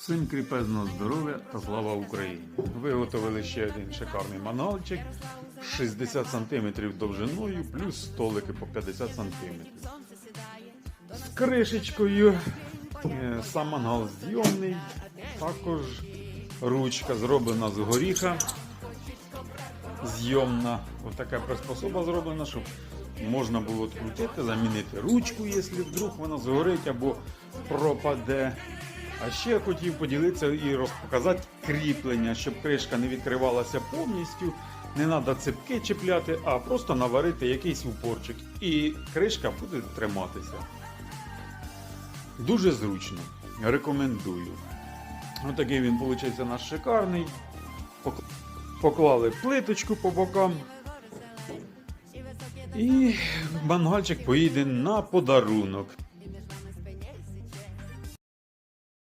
Всім кріпезного здоров'я та слава Україні! Виготовили ще один шикарний мангальчик 60 см довжиною, плюс столики по 50 см. З кришечкою. Е, Сам мангал зйомний. Також ручка зроблена з горіха. Зйомна. Ось така приспособа зроблена, щоб можна було відкрутити, замінити ручку, якщо вдруг вона згорить або пропаде. А ще я хотів поділитися і розпоказати кріплення, щоб кришка не відкривалася повністю. Не треба цепки чіпляти, а просто наварити якийсь упорчик. І кришка буде триматися. Дуже зручно. Рекомендую. Отакий він, виходить, наш шикарний. Поклали плиточку по бокам. І мангальчик поїде на подарунок.